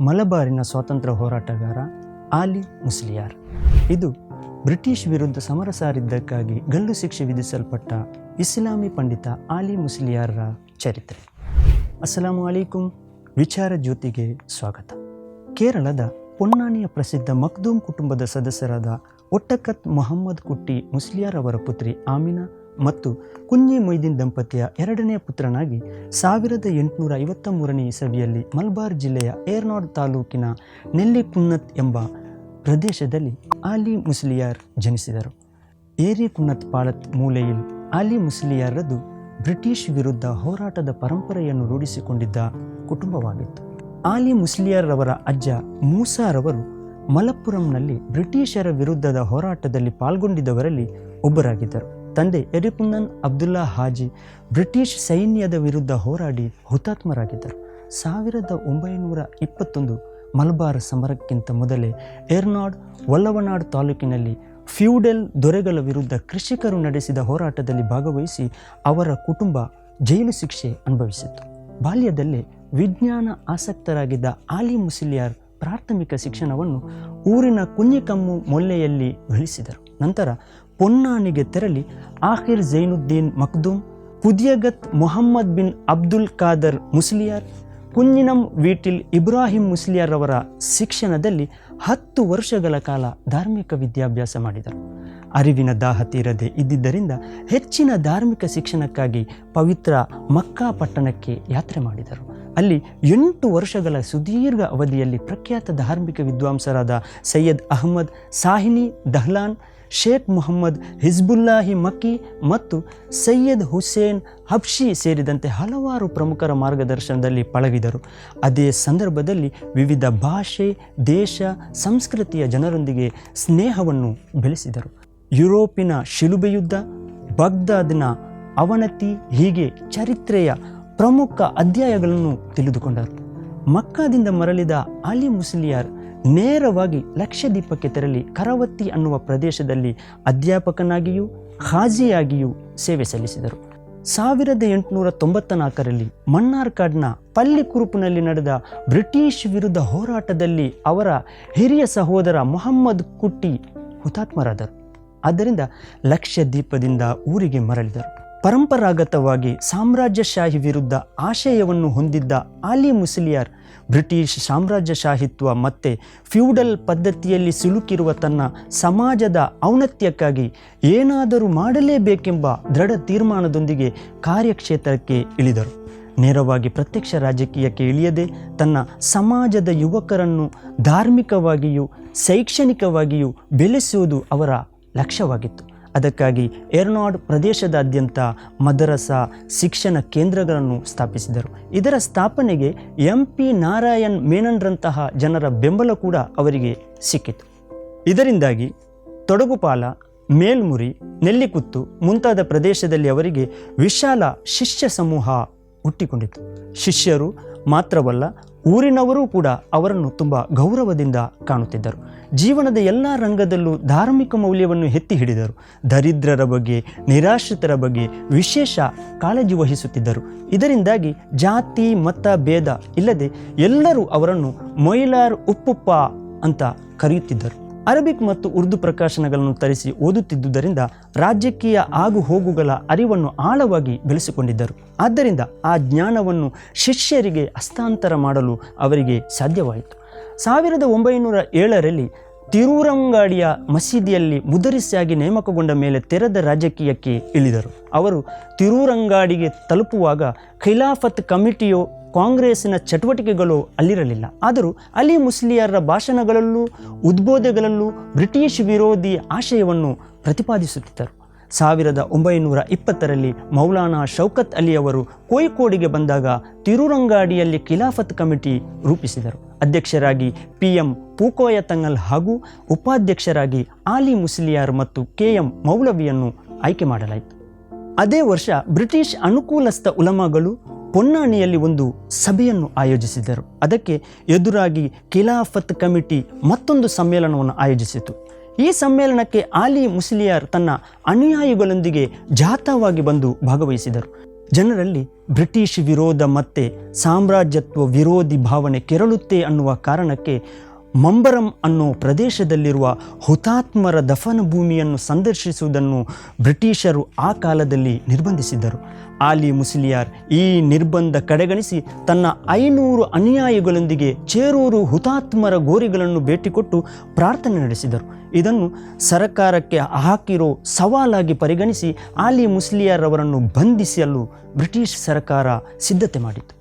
ಮಲಬಾರಿನ ಸ್ವಾತಂತ್ರ್ಯ ಹೋರಾಟಗಾರ ಆಲಿ ಮುಸ್ಲಿಯಾರ್. ಇದು ಬ್ರಿಟಿಷ್ ವಿರುದ್ಧ ಸಮರ ಸಾರಿದ್ದಕ್ಕಾಗಿ ಗಲ್ಲು ಶಿಕ್ಷೆ ವಿಧಿಸಲ್ಪಟ್ಟ ಇಸ್ಲಾಮಿ ಪಂಡಿತ ಆಲಿ ಮುಸ್ಲಿಯಾರ್ರ ಚರಿತ್ರೆ. ಅಸ್ಸಲಾಮು ಅಲೈಕುಂ. ವಿಚಾರ ಜ್ಯೋತಿಗೆ ಸ್ವಾಗತ. ಕೇರಳದ ಪೊನ್ನಾನಿಯ ಪ್ರಸಿದ್ಧ ಮಕ್ದೂಮ್ ಕುಟುಂಬದ ಸದಸ್ಯರಾದ ಒಟ್ಟಕತ್ ಮೊಹಮ್ಮದ್ ಕುಟ್ಟಿ ಮುಸ್ಲಿಯಾರ್ ಅವರ ಪುತ್ರಿ ಆಮಿನಾ ಮತ್ತು ಕುಂಜಿ ಮೊಯ್ದೀನ್ ದಂಪತಿಯ ಎರಡನೇ ಪುತ್ರನಾಗಿ ಸಾವಿರದ ಎಂಟುನೂರ ಐವತ್ತ ಮೂರನೇ ಇಸವಿಯಲ್ಲಿ ಮಲ್ಬಾರ್ ಜಿಲ್ಲೆಯ ಏರ್ನಾಡ್ ತಾಲೂಕಿನ ನೆಲ್ಲಿಪುನ್ನತ್ ಎಂಬ ಪ್ರದೇಶದಲ್ಲಿ ಆಲಿ ಮುಸ್ಲಿಯಾರ್ ಜನಿಸಿದರು. ಏರಿ ಕುನ್ನತ್ ಪಾಳತ್ ಮೂಲೆಯಲ್ಲಿ ಆಲಿ ಮುಸ್ಲಿಯಾರದು ಬ್ರಿಟಿಷ್ ವಿರುದ್ಧ ಹೋರಾಟದ ಪರಂಪರೆಯನ್ನು ರೂಢಿಸಿಕೊಂಡಿದ್ದ ಕುಟುಂಬವಾಗಿತ್ತು. ಆಲಿ ಮುಸ್ಲಿಯಾರವರ ಅಜ್ಜ ಮೂಸಾರವರು ಮಲಪ್ಪುರಂನಲ್ಲಿ ಬ್ರಿಟಿಷರ ವಿರುದ್ಧದ ಹೋರಾಟದಲ್ಲಿ ಪಾಲ್ಗೊಂಡಿದ್ದವರಲ್ಲಿ ಒಬ್ಬರಾಗಿದ್ದರು. ತಂದೆ ಎರಿಪುನನ್ ಅಬ್ದುಲ್ಲಾ ಹಾಜಿ ಬ್ರಿಟಿಷ್ ಸೈನ್ಯದ ವಿರುದ್ಧ ಹೋರಾಡಿ ಹುತಾತ್ಮರಾಗಿದ್ದರು. ಸಾವಿರದ ಒಂಬೈನೂರ ಇಪ್ಪತ್ತೊಂದು ಮಲಬಾರ್ ಸಮರಕ್ಕಿಂತ ಮೊದಲೇ ಏರ್ನಾಡ್ ವಲ್ಲವನಾಡ್ ತಾಲೂಕಿನಲ್ಲಿ ಫ್ಯೂಡೆಲ್ ದೊರೆಗಳ ವಿರುದ್ಧ ಕೃಷಿಕರು ನಡೆಸಿದ ಹೋರಾಟದಲ್ಲಿ ಭಾಗವಹಿಸಿ ಅವರ ಕುಟುಂಬ ಜೈಲು ಶಿಕ್ಷೆ ಅನುಭವಿಸಿತ್ತು. ಬಾಲ್ಯದಲ್ಲೇ ವಿಜ್ಞಾನ ಆಸಕ್ತರಾಗಿದ್ದ ಆಲಿ ಮುಸಿಲಿಯಾರ್ ಪ್ರಾಥಮಿಕ ಶಿಕ್ಷಣವನ್ನು ಊರಿನ ಕುಂಜಿಕಮ್ಮು ಮೊಲ್ಲೆಯಲ್ಲಿ ಗಳಿಸಿದರು. ನಂತರ ಪೊನ್ನಾನಿಗೆ ತೆರಳಿ ಆಖಿರ್ ಜೈನುದ್ದೀನ್ ಮಕ್ದೂಮ್, ಕುದಿಯಗತ್ ಮೊಹಮ್ಮದ್ ಬಿನ್ ಅಬ್ದುಲ್ ಖಾದರ್ ಮುಸ್ಲಿಯಾರ್ ಕುಂಜಿನಂ ವೀಟಿಲ್ ಇಬ್ರಾಹಿಂ ಮುಸ್ಲಿಯಾರ್ ಅವರ ಶಿಕ್ಷಣದಲ್ಲಿ ಹತ್ತು ವರ್ಷಗಳ ಕಾಲ ಧಾರ್ಮಿಕ ವಿದ್ಯಾಭ್ಯಾಸ ಮಾಡಿದರು. ಅರಿವಿನ ದಾಹ ತೀರದೆ ಇದ್ದಿದ್ದರಿಂದ ಹೆಚ್ಚಿನ ಧಾರ್ಮಿಕ ಶಿಕ್ಷಣಕ್ಕಾಗಿ ಪವಿತ್ರ ಮಕ್ಕಾ ಪಟ್ಟಣಕ್ಕೆ ಯಾತ್ರೆ ಮಾಡಿದರು. ಅಲ್ಲಿ ಎಂಟು ವರ್ಷಗಳ ಸುದೀರ್ಘ ಅವಧಿಯಲ್ಲಿ ಪ್ರಖ್ಯಾತ ಧಾರ್ಮಿಕ ವಿದ್ವಾಂಸರಾದ ಸೈಯದ್ ಅಹಮದ್ ಸಾಹಿನಿ ದಹ್ಲಾನ್ ಶೇಖ್ ಮೊಹಮ್ಮದ್ ಹಿಜ್ಬುಲ್ಲಾಹಿ ಮಕ್ಕಿ ಮತ್ತು ಸೈಯದ್ ಹುಸೇನ್ ಹಬ್ಷಿ ಸೇರಿದಂತೆ ಹಲವಾರು ಪ್ರಮುಖರ ಮಾರ್ಗದರ್ಶನದಲ್ಲಿ ಪಳಗಿದರು. ಅದೇ ಸಂದರ್ಭದಲ್ಲಿ ವಿವಿಧ ಭಾಷೆ, ದೇಶ, ಸಂಸ್ಕೃತಿಯ ಜನರೊಂದಿಗೆ ಸ್ನೇಹವನ್ನು ಬೆಳೆಸಿದರು. ಯುರೋಪಿನ ಶಿಲುಬೆಯುದ್ಧ ಬಗ್ದಾದ್ನ ಅವನತಿ ಹೀಗೆ ಚರಿತ್ರೆಯ ಪ್ರಮುಖ ಅಧ್ಯಾಯಗಳನ್ನು ತಿಳಿದುಕೊಂಡರು. ಮಕ್ಕಾದಿಂದ ಮರಳಿದ ಅಲಿ ಮುಸ್ಲಿಯಾರ್ ನೇರವಾಗಿ ಲಕ್ಷದ್ವೀಪಕ್ಕೆ ತೆರಳಿ ಕರಾವತ್ತಿ ಅನ್ನುವ ಪ್ರದೇಶದಲ್ಲಿ ಅಧ್ಯಾಪಕನಾಗಿಯೂ ಹಾಜಿಯಾಗಿಯೂ ಸೇವೆ ಸಲ್ಲಿಸಿದರು. ಸಾವಿರದ ಎಂಟುನೂರ ತೊಂಬತ್ತ ನಾಲ್ಕರಲ್ಲಿ ಮಣ್ಣಾರ್ಕಾಡ್ನ ಪಲ್ಲಿಕುರುಪಿನಲ್ಲಿ ನಡೆದ ಬ್ರಿಟಿಷ್ ವಿರುದ್ಧ ಹೋರಾಟದಲ್ಲಿ ಅವರ ಹಿರಿಯ ಸಹೋದರ ಮೊಹಮ್ಮದ್ ಕುಟ್ಟಿ ಹುತಾತ್ಮರಾದರು. ಆದ್ದರಿಂದ ಲಕ್ಷದ್ವೀಪದಿಂದ ಊರಿಗೆ ಮರಳಿದರು. ಪರಂಪರಾಗತವಾಗಿ ಸಾಮ್ರಾಜ್ಯಶಾಹಿ ವಿರುದ್ಧ ಆಶಯವನ್ನು ಹೊಂದಿದ್ದ ಆಲಿ ಮುಸ್ಲಿಯಾರ್ ಬ್ರಿಟಿಷ್ ಸಾಮ್ರಾಜ್ಯಶಾಹಿತ್ವ ಮತ್ತು ಫ್ಯೂಡಲ್ ಪದ್ಧತಿಯಲ್ಲಿ ಸಿಲುಕಿರುವ ತನ್ನ ಸಮಾಜದ ಔನ್ನತ್ಯಕ್ಕಾಗಿ ಏನಾದರೂ ಮಾಡಲೇಬೇಕೆಂಬ ದೃಢ ತೀರ್ಮಾನದೊಂದಿಗೆ ಕಾರ್ಯಕ್ಷೇತ್ರಕ್ಕೆ ಇಳಿದರು. ನೇರವಾಗಿ ಪ್ರತ್ಯಕ್ಷ ರಾಜಕೀಯಕ್ಕೆ ಇಳಿಯದೆ ತನ್ನ ಸಮಾಜದ ಯುವಕರನ್ನು ಧಾರ್ಮಿಕವಾಗಿಯೂ ಶೈಕ್ಷಣಿಕವಾಗಿಯೂ ಬೆಳೆಸುವುದು ಅವರ ಲಕ್ಷ್ಯವಾಗಿತ್ತು. ಅದಕ್ಕಾಗಿ ಏರ್ನಾಡ್ ಪ್ರದೇಶದಾದ್ಯಂತ ಮದರಸ ಶಿಕ್ಷಣ ಕೇಂದ್ರಗಳನ್ನು ಸ್ಥಾಪಿಸಿದರು. ಇದರ ಸ್ಥಾಪನೆಗೆ ಎಂ ಪಿ ನಾರಾಯಣ್ ಮೇನನ್ರಂತಹ ಜನರ ಬೆಂಬಲ ಕೂಡ ಅವರಿಗೆ ಸಿಕ್ಕಿತು. ಇದರಿಂದಾಗಿ ತೊಡಗುಪಾಲ, ಮೇಲ್ಮುರಿ, ನೆಲ್ಲಿಕುತ್ತು ಮುಂತಾದ ಪ್ರದೇಶದಲ್ಲಿ ಅವರಿಗೆ ವಿಶಾಲ ಶಿಷ್ಯ ಸಮೂಹ ಹುಟ್ಟಿಕೊಂಡಿತು. ಶಿಷ್ಯರು ಮಾತ್ರವಲ್ಲ ಊರಿನವರೂ ಕೂಡ ಅವರನ್ನು ತುಂಬ ಗೌರವದಿಂದ ಕಾಣುತ್ತಿದ್ದರು. ಜೀವನದ ಎಲ್ಲ ರಂಗದಲ್ಲೂ ಧಾರ್ಮಿಕ ಮೌಲ್ಯವನ್ನು ಎತ್ತಿ ಹಿಡಿದರು. ದರಿದ್ರರ ಬಗ್ಗೆ, ನಿರಾಶ್ರಿತರ ಬಗ್ಗೆ ವಿಶೇಷ ಕಾಳಜಿ ವಹಿಸುತ್ತಿದ್ದರು. ಇದರಿಂದಾಗಿ ಜಾತಿ, ಮತ, ಭೇದ ಇಲ್ಲದೆ ಎಲ್ಲರೂ ಅವರನ್ನು ಮೊಯ್ಲಾರ್ ಉಪ್ಪುಪ್ಪ ಅಂತ ಕರೆಯುತ್ತಿದ್ದರು. ಅರಬಿಕ್ ಮತ್ತು ಉರ್ದು ಪ್ರಕಾಶನಗಳನ್ನು ತರಿಸಿ ಓದುತ್ತಿದ್ದುದರಿಂದ ರಾಜಕೀಯ ಆಗು ಹೋಗುಗಳ ಅರಿವನ್ನು ಆಳವಾಗಿ ಬೆಳೆಸಿಕೊಂಡಿದ್ದರು. ಆದ್ದರಿಂದ ಆ ಜ್ಞಾನವನ್ನು ಶಿಷ್ಯರಿಗೆ ಹಸ್ತಾಂತರ ಮಾಡಲು ಅವರಿಗೆ ಸಾಧ್ಯವಾಯಿತು. ಸಾವಿರದ ಒಂಬೈನೂರ ಏಳರಲ್ಲಿ ತಿರೂರಂಗಾಡಿಯ ಮಸೀದಿಯಲ್ಲಿ ಮುದರಿಸಿಯಾಗಿ ನೇಮಕಗೊಂಡ ಮೇಲೆ ತೆರೆದ ರಾಜಕೀಯಕ್ಕೆ ಇಳಿದರು. ಅವರು ತಿರೂರಂಗಾಡಿಗೆ ತಲುಪುವಾಗ ಖಿಲಾಫತ್ ಕಮಿಟಿಯು ಕಾಂಗ್ರೆಸ್ಸಿನ ಚಟುವಟಿಕೆಗಳು ಅಲ್ಲಿರಲಿಲ್ಲ. ಆದರೂ ಅಲಿ ಮುಸ್ಲಿಯರ ಭಾಷಣಗಳಲ್ಲೂ, ಉದ್ಬೋಧೆಗಳಲ್ಲೂ ಬ್ರಿಟಿಷ್ ವಿರೋಧಿ ಆಶಯವನ್ನು ಪ್ರತಿಪಾದಿಸುತ್ತಿದ್ದರು. ಸಾವಿರದ ಒಂಬೈನೂರ ಇಪ್ಪತ್ತರಲ್ಲಿ ಮೌಲಾನಾ ಶೌಕತ್ ಅಲಿ ಅವರು ಕೋಯಿಕೋಡಿಗೆ ಬಂದಾಗ ತಿರುರಂಗಾಡಿಯಲ್ಲಿ ಖಿಲಾಫತ್ ಕಮಿಟಿ ರೂಪಿಸಿದರು. ಅಧ್ಯಕ್ಷರಾಗಿ ಪಿ ಎಂ ಪೂಕೋಯ ತಂಗಲ್ ಹಾಗೂ ಉಪಾಧ್ಯಕ್ಷರಾಗಿ ಆಲಿ ಮುಸ್ಲಿಯಾರ್ ಮತ್ತು ಕೆ ಎಂ ಮೌಲವಿಯನ್ನು ಆಯ್ಕೆ ಮಾಡಲಾಯಿತು. ಅದೇ ವರ್ಷ ಬ್ರಿಟಿಷ್ ಅನುಕೂಲಸ್ಥ ಉಲಮಾಗಳು ಪೊನ್ನಾಣಿಯಲ್ಲಿ ಒಂದು ಸಭೆಯನ್ನು ಆಯೋಜಿಸಿದರು ಅದಕ್ಕೆ ಎದುರಾಗಿ ಖಿಲಾಫತ್ ಕಮಿಟಿ ಮತ್ತೊಂದು ಸಮ್ಮೇಳನವನ್ನು ಆಯೋಜಿಸಿತು. ಈ ಸಮ್ಮೇಳನಕ್ಕೆ ಆಲಿ ಮುಸ್ಲಿಯಾರ್ ತನ್ನ ಅನುಯಾಯಿಗಳೊಂದಿಗೆ ಜಾಥಾವಾಗಿ ಬಂದು ಭಾಗವಹಿಸಿದರು. ಜನರಲ್ಲಿ ಬ್ರಿಟಿಷ್ ವಿರೋಧ ಮತ್ತೆ ಸಾಮ್ರಾಜ್ಯತ್ವ ವಿರೋಧಿ ಭಾವನೆ ಕೆರಳುತ್ತೆ ಅನ್ನುವ ಕಾರಣಕ್ಕೆ ಮಂಬರಂ ಅನ್ನೋ ಪ್ರದೇಶದಲ್ಲಿರುವ ಹುತಾತ್ಮರ ದಫನ ಭೂಮಿಯನ್ನು ಸಂದರ್ಶಿಸುವುದನ್ನು ಬ್ರಿಟಿಷರು ಆ ಕಾಲದಲ್ಲಿ ನಿರ್ಬಂಧಿಸಿದ್ದರು. ಆಲಿ ಮುಸ್ಲಿಯಾರ್ ಈ ನಿರ್ಬಂಧ ಕಡೆಗಣಿಸಿ ತನ್ನ ಐನೂರು ಅನುಯಾಯಿಗಳೊಂದಿಗೆ ಚೇರೂರು ಹುತಾತ್ಮರ ಗೋರಿಗಳನ್ನು ಭೇಟಿಕೊಟ್ಟು ಪ್ರಾರ್ಥನೆ ನಡೆಸಿದರು. ಇದನ್ನು ಸರಕಾರಕ್ಕೆ ಹಾಕಿರೋ ಸವಾಲಾಗಿ ಪರಿಗಣಿಸಿ ಆಲಿ ಮುಸ್ಲಿಯಾರ್ ಅವರನ್ನು ಬಂಧಿಸಲು ಬ್ರಿಟಿಷ್ ಸರ್ಕಾರ ಸಿದ್ಧತೆ ಮಾಡಿತು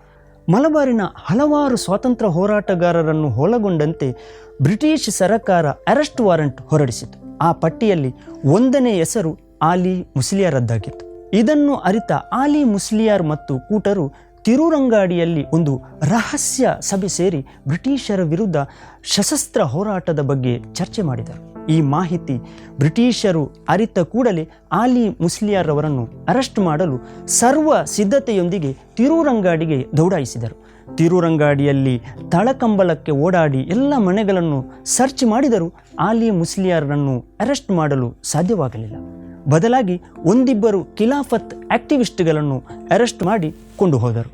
ಮಲಬಾರಿನ ಹಲವಾರು ಸ್ವಾತಂತ್ರ್ಯ ಹೋರಾಟಗಾರರನ್ನು ಒಳಗೊಂಡಂತೆ ಬ್ರಿಟಿಷ್ ಸರಕಾರ ಅರೆಸ್ಟ್ ವಾರೆಂಟ್ ಹೊರಡಿಸಿತು. ಆ ಪಟ್ಟಿಯಲ್ಲಿ ಒಂದನೇ ಹೆಸರು ಆಲಿ ಮುಸ್ಲಿಯಾರದ್ದಾಗಿತ್ತು ಇದನ್ನು ಅರಿತ ಆಲಿ ಮುಸ್ಲಿಯಾರ್ ಮತ್ತು ಕೂಟರು ತಿರುರಂಗಾಡಿಯಲ್ಲಿ ಒಂದು ರಹಸ್ಯ ಸಭೆ ಸೇರಿ ಬ್ರಿಟಿಷರ ವಿರುದ್ಧ ಸಶಸ್ತ್ರ ಹೋರಾಟದ ಬಗ್ಗೆ ಚರ್ಚೆ ಮಾಡಿದರು. ಈ ಮಾಹಿತಿ ಬ್ರಿಟಿಷರು ಅರಿತ ಕೂಡಲೇ ಆಲಿ ಮುಸ್ಲಿಯಾರ್ ಅವರನ್ನು ಅರೆಸ್ಟ್ ಮಾಡಲು ಸರ್ವ ಸಿದ್ಧತೆಯೊಂದಿಗೆ ತಿರುರಂಗಾಡಿಗೆ ದೌಡಾಯಿಸಿದರು. ತಿರುರಂಗಾಡಿಯಲ್ಲಿ ತಳಕಂಬಳಕ್ಕೆ ಓಡಾಡಿ ಎಲ್ಲ ಮನೆಗಳನ್ನು ಸರ್ಚ್ ಮಾಡಿದರೂ ಆಲಿ ಮುಸ್ಲಿಯಾರನ್ನು ಅರೆಸ್ಟ್ ಮಾಡಲು ಸಾಧ್ಯವಾಗಲಿಲ್ಲ. ಬದಲಾಗಿ ಒಂದಿಬ್ಬರು ಖಿಲಾಫತ್ ಆಕ್ಟಿವಿಸ್ಟ್ಗಳನ್ನು ಅರೆಸ್ಟ್ ಮಾಡಿ ಕೊಂಡು ಹೋದರು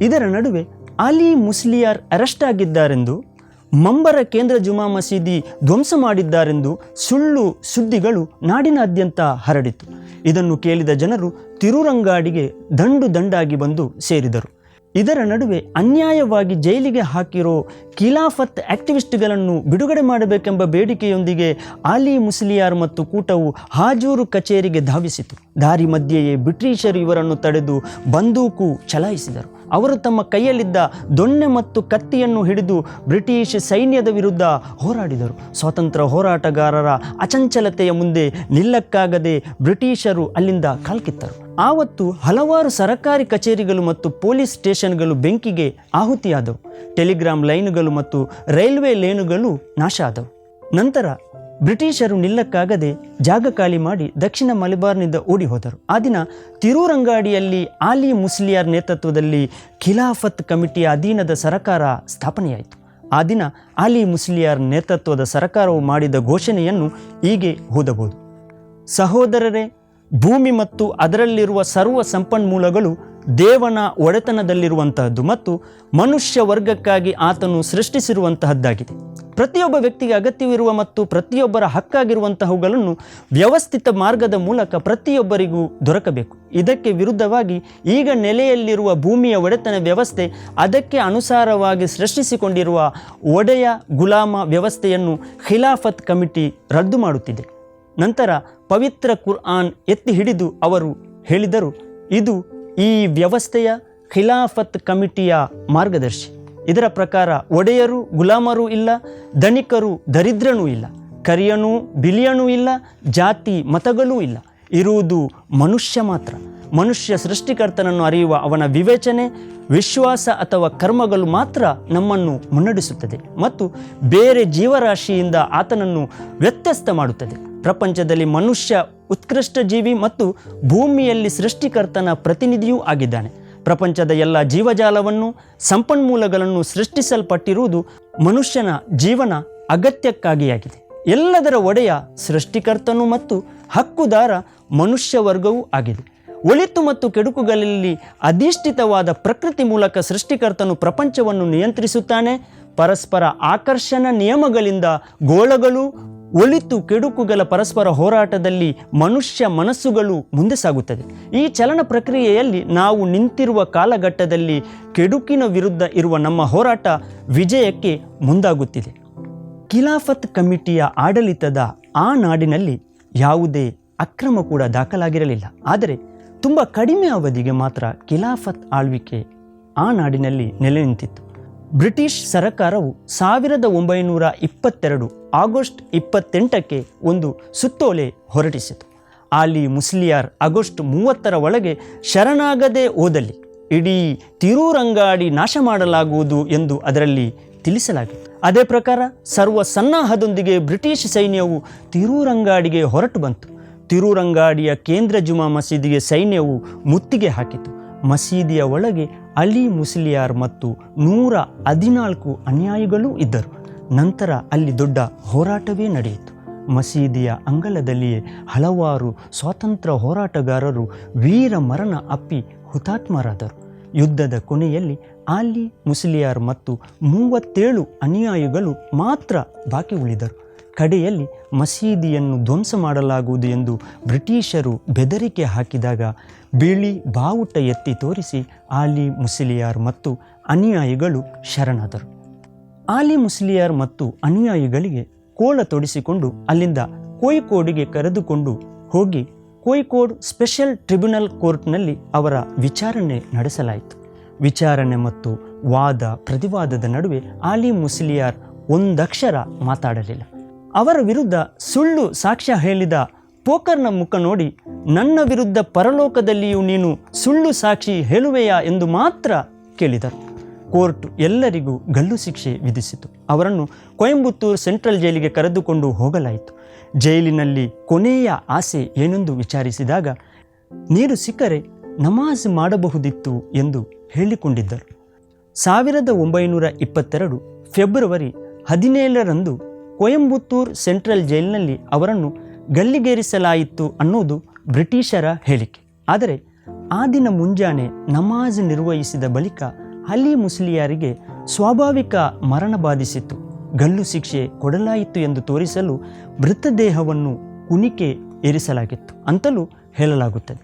ಇದರ ನಡುವೆ ಆಲಿ ಮುಸ್ಲಿಯಾರ್ ಅರೆಸ್ಟ್ ಆಗಿದ್ದಾರೆಂದು ಮಂಬರ ಕೇಂದ್ರ ಜುಮಾ ಮಸೀದಿ ಧ್ವಂಸ ಮಾಡಿದ್ದಾರೆಂದು ಸುಳ್ಳು ಸುದ್ದಿಗಳು ನಾಡಿನಾದ್ಯಂತ ಹರಡಿತು. ಇದನ್ನು ಕೇಳಿದ ಜನರು ತಿರುರಂಗಾಡಿಗೆ ದಂಡು ದಂಡಾಗಿ ಬಂದು ಸೇರಿದರು. ಇದರ ನಡುವೆ ಅನ್ಯಾಯವಾಗಿ ಜೈಲಿಗೆ ಹಾಕಿರೋ ಖಿಲಾಫತ್ ಆಕ್ಟಿವಿಸ್ಟ್ಗಳನ್ನು ಬಿಡುಗಡೆ ಮಾಡಬೇಕೆಂಬ ಬೇಡಿಕೆಯೊಂದಿಗೆ ಆಲಿ ಮುಸ್ಲಿಯಾರ್ ಮತ್ತು ಕೂಟವು ಹಾಜೂರು ಕಚೇರಿಗೆ ಧಾವಿಸಿತು. ದಾರಿ ಮಧ್ಯೆಯೇ ಬ್ರಿಟಿಷರು ಇವರನ್ನು ತಡೆದು ಬಂದೂಕು ಚಲಾಯಿಸಿದರು. ಅವರು ತಮ್ಮ ಕೈಯಲ್ಲಿದ್ದ ದೊಣ್ಣೆ ಮತ್ತು ಕತ್ತಿಯನ್ನು ಹಿಡಿದು ಬ್ರಿಟಿಷ್ ಸೈನ್ಯದ ವಿರುದ್ಧ ಹೋರಾಡಿದರು. ಸ್ವಾತಂತ್ರ್ಯ ಹೋರಾಟಗಾರರ ಅಚಂಚಲತೆಯ ಮುಂದೆ ನಿಲ್ಲಕ್ಕಾಗದೆ ಬ್ರಿಟಿಷರು ಅಲ್ಲಿಂದ ಕಾಲ್ಕಿತ್ತರು. ಆವತ್ತು ಹಲವಾರು ಸರಕಾರಿ ಕಚೇರಿಗಳು ಮತ್ತು ಪೊಲೀಸ್ ಸ್ಟೇಷನ್ಗಳು ಬೆಂಕಿಗೆ ಆಹುತಿಯಾದವು. ಟೆಲಿಗ್ರಾಮ್ ಲೈನುಗಳು ಮತ್ತು ರೈಲ್ವೆ ಲೈನುಗಳು ನಾಶ ಆದವು. ನಂತರ ಬ್ರಿಟಿಷರು ನಿಲ್ಲಕ್ಕಾಗದೆ ಜಾಗ ಖಾಲಿ ಮಾಡಿ ದಕ್ಷಿಣ ಮಲಬಾರ್ನಿಂದ ಓಡಿ ಹೋದರು ಆ ದಿನ ತಿರುರಂಗಾಡಿಯಲ್ಲಿ ಆಲಿ ಮುಸ್ಲಿಯಾರ್ ನೇತೃತ್ವದಲ್ಲಿ ಖಿಲಾಫತ್ ಕಮಿಟಿಯ ಅಧೀನದ ಸರಕಾರ ಸ್ಥಾಪನೆಯಾಯಿತು. ಆ ದಿನ ಆಲಿ ಮುಸ್ಲಿಯಾರ್ ನೇತೃತ್ವದ ಸರಕಾರವು ಮಾಡಿದ ಘೋಷಣೆಯನ್ನು ಹೀಗೆ ಓದಬಹುದು. ಸಹೋದರರೇ, ಭೂಮಿ ಮತ್ತು ಅದರಲ್ಲಿರುವ ಸರ್ವ ಸಂಪನ್ಮೂಲಗಳು ದೇವನ ಒಡೆತನದಲ್ಲಿರುವಂತಹದ್ದು ಮತ್ತು ಮನುಷ್ಯ ವರ್ಗಕ್ಕಾಗಿ ಆತನು ಸೃಷ್ಟಿಸಿರುವಂತಹದ್ದಾಗಿದೆ. ಪ್ರತಿಯೊಬ್ಬ ವ್ಯಕ್ತಿಗೆ ಅಗತ್ಯವಿರುವ ಮತ್ತು ಪ್ರತಿಯೊಬ್ಬರ ಹಕ್ಕಾಗಿರುವಂತಹವುಗಳನ್ನು ವ್ಯವಸ್ಥಿತ ಮಾರ್ಗದ ಮೂಲಕ ಪ್ರತಿಯೊಬ್ಬರಿಗೂ ದೊರಕಬೇಕು. ಇದಕ್ಕೆ ವಿರುದ್ಧವಾಗಿ ಈಗ ನೆಲೆಯಲ್ಲಿರುವ ಭೂಮಿಯ ಒಡೆತನ ವ್ಯವಸ್ಥೆ ಅದಕ್ಕೆ ಅನುಸಾರವಾಗಿ ಸೃಷ್ಟಿಸಿಕೊಂಡಿರುವ ಒಡೆಯ ಗುಲಾಮ ವ್ಯವಸ್ಥೆಯನ್ನು ಖಿಲಾಫತ್ ಕಮಿಟಿ ರದ್ದು ಮಾಡುತ್ತಿದೆ. ನಂತರ ಪವಿತ್ರ ಕುರ್ಆನ್ ಎತ್ತಿ ಹಿಡಿದು ಅವರು ಹೇಳಿದರು, ಇದು ಈ ವ್ಯವಸ್ಥೆಯ ಖಿಲಾಫತ್ ಕಮಿಟಿಯ ಮಾರ್ಗದರ್ಶಿ. ಇದರ ಪ್ರಕಾರ ಒಡೆಯರು ಗುಲಾಮರು ಇಲ್ಲ, ಧನಿಕರು ದರಿದ್ರನೂ ಇಲ್ಲ, ಕರಿಯನೂ ಬಿಲಿಯನೂ ಇಲ್ಲ, ಜಾತಿ ಮತಗಳೂ ಇಲ್ಲ. ಇರುವುದು ಮನುಷ್ಯ ಮಾತ್ರ. ಮನುಷ್ಯ ಸೃಷ್ಟಿಕರ್ತನನ್ನು ಅರಿಯುವ ಅವನ ವಿವೇಚನೆ, ವಿಶ್ವಾಸ ಅಥವಾ ಕರ್ಮಗಳು ಮಾತ್ರ ನಮ್ಮನ್ನು ಮುನ್ನಡೆಸುತ್ತದೆ ಮತ್ತು ಬೇರೆ ಜೀವರಾಶಿಯಿಂದ ಆತನನ್ನು ವ್ಯತ್ಯಸ್ತ ಮಾಡುತ್ತದೆ. ಪ್ರಪಂಚದಲ್ಲಿ ಮನುಷ್ಯ ಉತ್ಕೃಷ್ಟ ಜೀವಿ ಮತ್ತು ಭೂಮಿಯಲ್ಲಿ ಸೃಷ್ಟಿಕರ್ತನ ಪ್ರತಿನಿಧಿಯೂ ಆಗಿದ್ದಾನೆ. ಪ್ರಪಂಚದ ಎಲ್ಲ ಜೀವಜಾಲವನ್ನು, ಸಂಪನ್ಮೂಲಗಳನ್ನು ಸೃಷ್ಟಿಸಲ್ಪಟ್ಟಿರುವುದು ಮನುಷ್ಯನ ಜೀವನ ಅಗತ್ಯಕ್ಕಾಗಿಯಾಗಿದೆ. ಎಲ್ಲದರ ಒಡೆಯ ಸೃಷ್ಟಿಕರ್ತನು ಮತ್ತು ಹಕ್ಕುದಾರ ಮನುಷ್ಯ ವರ್ಗವೂ ಆಗಿದೆ. ಒಳಿತು ಮತ್ತು ಕೆಡುಕುಗಳಲ್ಲಿ ಅಧಿಷ್ಠಿತವಾದ ಪ್ರಕೃತಿ ಮೂಲಕ ಸೃಷ್ಟಿಕರ್ತನು ಪ್ರಪಂಚವನ್ನು ನಿಯಂತ್ರಿಸುತ್ತಾನೆ. ಪರಸ್ಪರ ಆಕರ್ಷಣ ನಿಯಮಗಳಿಂದ ಗೋಳಗಳು ಒಳಿತು ಕೆಡುಕುಗಳ ಪರಸ್ಪರ ಹೋರಾಟದಲ್ಲಿ ಮನುಷ್ಯ ಮನಸ್ಸುಗಳು ಮುಂದೆ ಸಾಗುತ್ತದೆ. ಈ ಚಲನ ಪ್ರಕ್ರಿಯೆಯಲ್ಲಿ ನಾವು ನಿಂತಿರುವ ಕಾಲಘಟ್ಟದಲ್ಲಿ ಕೆಡುಕಿನ ವಿರುದ್ಧ ಇರುವ ನಮ್ಮ ಹೋರಾಟ ವಿಜಯಕ್ಕೆ ಮುಂದಾಗುತ್ತಿದೆ. ಖಿಲಾಫತ್ ಕಮಿಟಿಯ ಆಡಳಿತದ ಆ ನಾಡಿನಲ್ಲಿ ಯಾವುದೇ ಅಕ್ರಮ ಕೂಡ ದಾಖಲಾಗಿರಲಿಲ್ಲ. ಆದರೆ ತುಂಬ ಕಡಿಮೆ ಅವಧಿಗೆ ಮಾತ್ರ ಖಿಲಾಫತ್ ಆಳ್ವಿಕೆ ಆ ನಾಡಿನಲ್ಲಿ ನೆಲೆ ನಿಂತಿತ್ತು. ಬ್ರಿಟಿಷ್ ಸರಕಾರವು ಸಾವಿರದ ಒಂಬೈನೂರ ಇಪ್ಪತ್ತೆರಡು ಆಗಸ್ಟ್ ಇಪ್ಪತ್ತೆಂಟಕ್ಕೆ ಒಂದು ಸುತ್ತೋಲೆ ಹೊರಡಿಸಿತು ಆಲಿ ಮುಸ್ಲಿಯಾರ್ ಆಗಸ್ಟ್ ಮೂವತ್ತರ ಒಳಗೆ ಶರಣಾಗದೆ ಓದಲಿ ಇಡೀ ತಿರುರಂಗಾಡಿ ನಾಶ ಮಾಡಲಾಗುವುದು ಎಂದು ಅದರಲ್ಲಿ ತಿಳಿಸಲಾಗಿತ್ತು ಅದೇ ಪ್ರಕಾರ ಸರ್ವ ಸನ್ನಾಹದೊಂದಿಗೆ ಬ್ರಿಟಿಷ್ ಸೈನ್ಯವು ತಿರುರಂಗಾಡಿಗೆ ಹೊರಟು ಬಂತು. ತಿರುರಂಗಾಡಿಯ ಕೇಂದ್ರ ಜುಮಾ ಮಸೀದಿಗೆ ಸೈನ್ಯವು ಮುತ್ತಿಗೆ ಹಾಕಿತು. ಮಸೀದಿಯ ಒಳಗೆ ಅಲಿ, ಮುಸ್ಲಿಯಾರ್ ಮತ್ತು ನೂರ ಹದಿನಾಲ್ಕು ಅನ್ಯಾಯಿಗಳೂ ಇದ್ದರು. ನಂತರ ಅಲ್ಲಿ ದೊಡ್ಡ ಹೋರಾಟವೇ ನಡೆಯಿತು. ಮಸೀದಿಯ ಅಂಗಳದಲ್ಲಿಯೇ ಹಲವಾರು ಸ್ವಾತಂತ್ರ್ಯ ಹೋರಾಟಗಾರರು ವೀರ ಮರಣ ಅಪ್ಪಿ ಹುತಾತ್ಮರಾದರು. ಯುದ್ಧದ ಕೊನೆಯಲ್ಲಿ ಅಲಿ, ಮುಸ್ಲಿಯಾರ್ ಮತ್ತು ಮೂವತ್ತೇಳು ಅನುಯಾಯಿಗಳು ಮಾತ್ರ ಬಾಕಿ ಉಳಿದರು. ಕಡೆಯಲ್ಲಿ ಮಸೀದಿಯನ್ನು ಧ್ವಂಸ ಮಾಡಲಾಗುವುದು ಎಂದು ಬ್ರಿಟಿಷರು ಬೆದರಿಕೆ ಹಾಕಿದಾಗ ಬಿಳಿ ಬಾವುಟ ಎತ್ತಿ ತೋರಿಸಿ ಆಲಿ ಮುಸಲಿಯಾರ್ ಮತ್ತು ಅನುಯಾಯಿಗಳು ಶರಣಾದರು. ಆಲಿ ಮುಸ್ಲಿಯಾರ್ ಮತ್ತು ಅನುಯಾಯಿಗಳಿಗೆ ಕೋಳ ತೊಡಿಸಿಕೊಂಡು ಅಲ್ಲಿಂದ ಕೋಯಿಕೋಡಿಗೆ ಕರೆದುಕೊಂಡು ಹೋಗಿ ಕೋಯಿಕೋಡ್ ಸ್ಪೆಷಲ್ ಟ್ರಿಬ್ಯುನಲ್ ಕೋರ್ಟ್ನಲ್ಲಿ ಅವರ ವಿಚಾರಣೆ ನಡೆಸಲಾಯಿತು. ವಿಚಾರಣೆ ಮತ್ತು ವಾದ ಪ್ರತಿವಾದದ ನಡುವೆ ಆಲಿ ಮುಸ್ಲಿಯಾರ್ ಒಂದಕ್ಷರ ಮಾತಾಡಲಿಲ್ಲ. ಅವರ ವಿರುದ್ಧ ಸುಳ್ಳು ಸಾಕ್ಷ್ಯ ಹೇಳಿದ ಪೋಕರ್ನ ಮುಖ ನೋಡಿ, ನನ್ನ ವಿರುದ್ಧ ಪರಲೋಕದಲ್ಲಿಯೂ ನೀನು ಸುಳ್ಳು ಸಾಕ್ಷಿ ಹೇಳುವೆಯಾ ಎಂದು ಮಾತ್ರ ಕೇಳಿದರು. ಕೋರ್ಟ್ ಎಲ್ಲರಿಗೂ ಗಲ್ಲು ಶಿಕ್ಷೆ ವಿಧಿಸಿತು. ಅವರನ್ನು ಕೊಯಂಬತ್ತೂರು ಸೆಂಟ್ರಲ್ ಜೈಲಿಗೆ ಕರೆದುಕೊಂಡು ಹೋಗಲಾಯಿತು. ಜೈಲಿನಲ್ಲಿ ಕೊನೆಯ ಆಸೆ ಏನೆಂದು ವಿಚಾರಿಸಿದಾಗ, ನೀರು ಸಿಕ್ಕರೆ ನಮಾಜ್ ಮಾಡಬಹುದಿತ್ತು ಎಂದು ಹೇಳಿಕೊಂಡಿದ್ದರು. ಸಾವಿರದ ಒಂಬೈನೂರ ಇಪ್ಪತ್ತೆರಡು ಫೆಬ್ರವರಿ ಹದಿನೇಳರಂದು ಕೊಯಂಬತ್ತೂರ್ ಸೆಂಟ್ರಲ್ ಜೈಲಿನಲ್ಲಿ ಅವರನ್ನು ಗಲ್ಲಿಗೇರಿಸಲಾಯಿತು ಅನ್ನೋದು ಬ್ರಿಟಿಷರ ಹೇಳಿಕೆ. ಆದರೆ ಆ ದಿನ ಮುಂಜಾನೆ ನಮಾಜ್ ನಿರ್ವಹಿಸಿದ ಬಳಿಕ ಅಲಿ ಮುಸ್ಲಿಯಾರಿಗೆ ಸ್ವಾಭಾವಿಕ ಮರಣ ಬಾಧಿಸಿತ್ತು. ಗಲ್ಲು ಶಿಕ್ಷೆ ಕೊಡಲಾಯಿತು ಎಂದು ತೋರಿಸಲು ಮೃತದೇಹವನ್ನು ಕುಣಿಕೆ ಏರಿಸಲಾಗಿತ್ತು ಅಂತಲೂ ಹೇಳಲಾಗುತ್ತದೆ.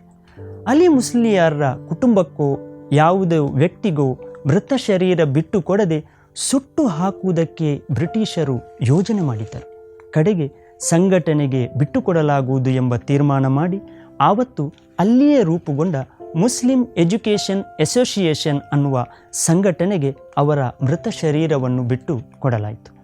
ಅಲಿ ಮುಸ್ಲಿಯಾರರ ಕುಟುಂಬಕ್ಕೋ, ಯಾವುದೇ ವ್ಯಕ್ತಿಗೋ ಮೃತ ಶರೀರ ಬಿಟ್ಟು ಕೊಡದೆ ಸುಟ್ಟು ಹಾಕುವುದಕ್ಕೆ ಬ್ರಿಟಿಷರು ಯೋಜನೆ ಮಾಡಿದ್ದರು. ಕಡೆಗೆ ಸಂಘಟನೆಗೆ ಬಿಟ್ಟುಕೊಡಲಾಗುವುದು ಎಂಬ ತೀರ್ಮಾನ ಮಾಡಿ ಆವತ್ತು ಅಲ್ಲಿಯೇ ರೂಪುಗೊಂಡ ಮುಸ್ಲಿಂ ಎಜುಕೇಷನ್ ಅಸೋಸಿಯೇಷನ್ ಅನ್ನುವ ಸಂಘಟನೆಗೆ ಅವರ ಮೃತ ಶರೀರವನ್ನು ಬಿಟ್ಟು ಕೊಡಲಾಯಿತು.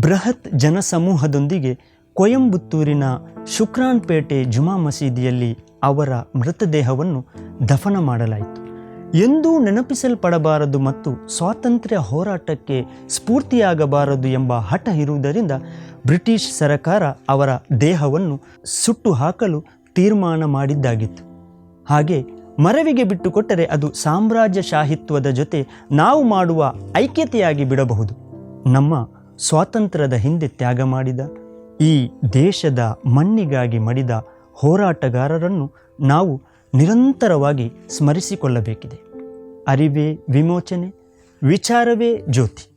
ಬೃಹತ್ ಜನಸಮೂಹದೊಂದಿಗೆ ಕೊಯಂಬತ್ತೂರಿನ ಶುಕ್ರಾನ್ಪೇಟೆ ಜುಮಾ ಮಸೀದಿಯಲ್ಲಿ ಅವರ ಮೃತದೇಹವನ್ನು ದಫನ ಮಾಡಲಾಯಿತು. ಎಂದೂ ನೆನಪಿಸಲ್ಪಡಬಾರದು ಮತ್ತು ಸ್ವಾತಂತ್ರ್ಯ ಹೋರಾಟಕ್ಕೆ ಸ್ಫೂರ್ತಿಯಾಗಬಾರದು ಎಂಬ ಹಠ ಇರುವುದರಿಂದ ಬ್ರಿಟಿಷ್ ಸರಕಾರ ಅವರ ದೇಹವನ್ನು ಸುಟ್ಟು ಹಾಕಲು ತೀರ್ಮಾನ ಮಾಡಿದ್ದಾಗಿತ್ತು. ಹಾಗೆ ಮರವಿಗೆ ಬಿಟ್ಟುಕೊಟ್ಟರೆ ಅದು ಸಾಮ್ರಾಜ್ಯಶಾಹಿತ್ವದ ಜೊತೆ ನಾವು ಮಾಡುವ ಐಕ್ಯತೆಯಾಗಿ ಬಿಡಬಹುದು. ನಮ್ಮ ಸ್ವಾತಂತ್ರ್ಯದ ಹಿಂದೆ ತ್ಯಾಗ ಮಾಡಿದ, ಈ ದೇಶದ ಮಣ್ಣಿಗಾಗಿ ಮಡಿದ ಹೋರಾಟಗಾರರನ್ನು ನಾವು ನಿರಂತರವಾಗಿ ಸ್ಮರಿಸಿಕೊಳ್ಳಬೇಕಿದೆ. ಅರಿವೇ ವಿಮೋಚನೆ ವಿಚಾರವೇ ಜ್ಯೋತಿ.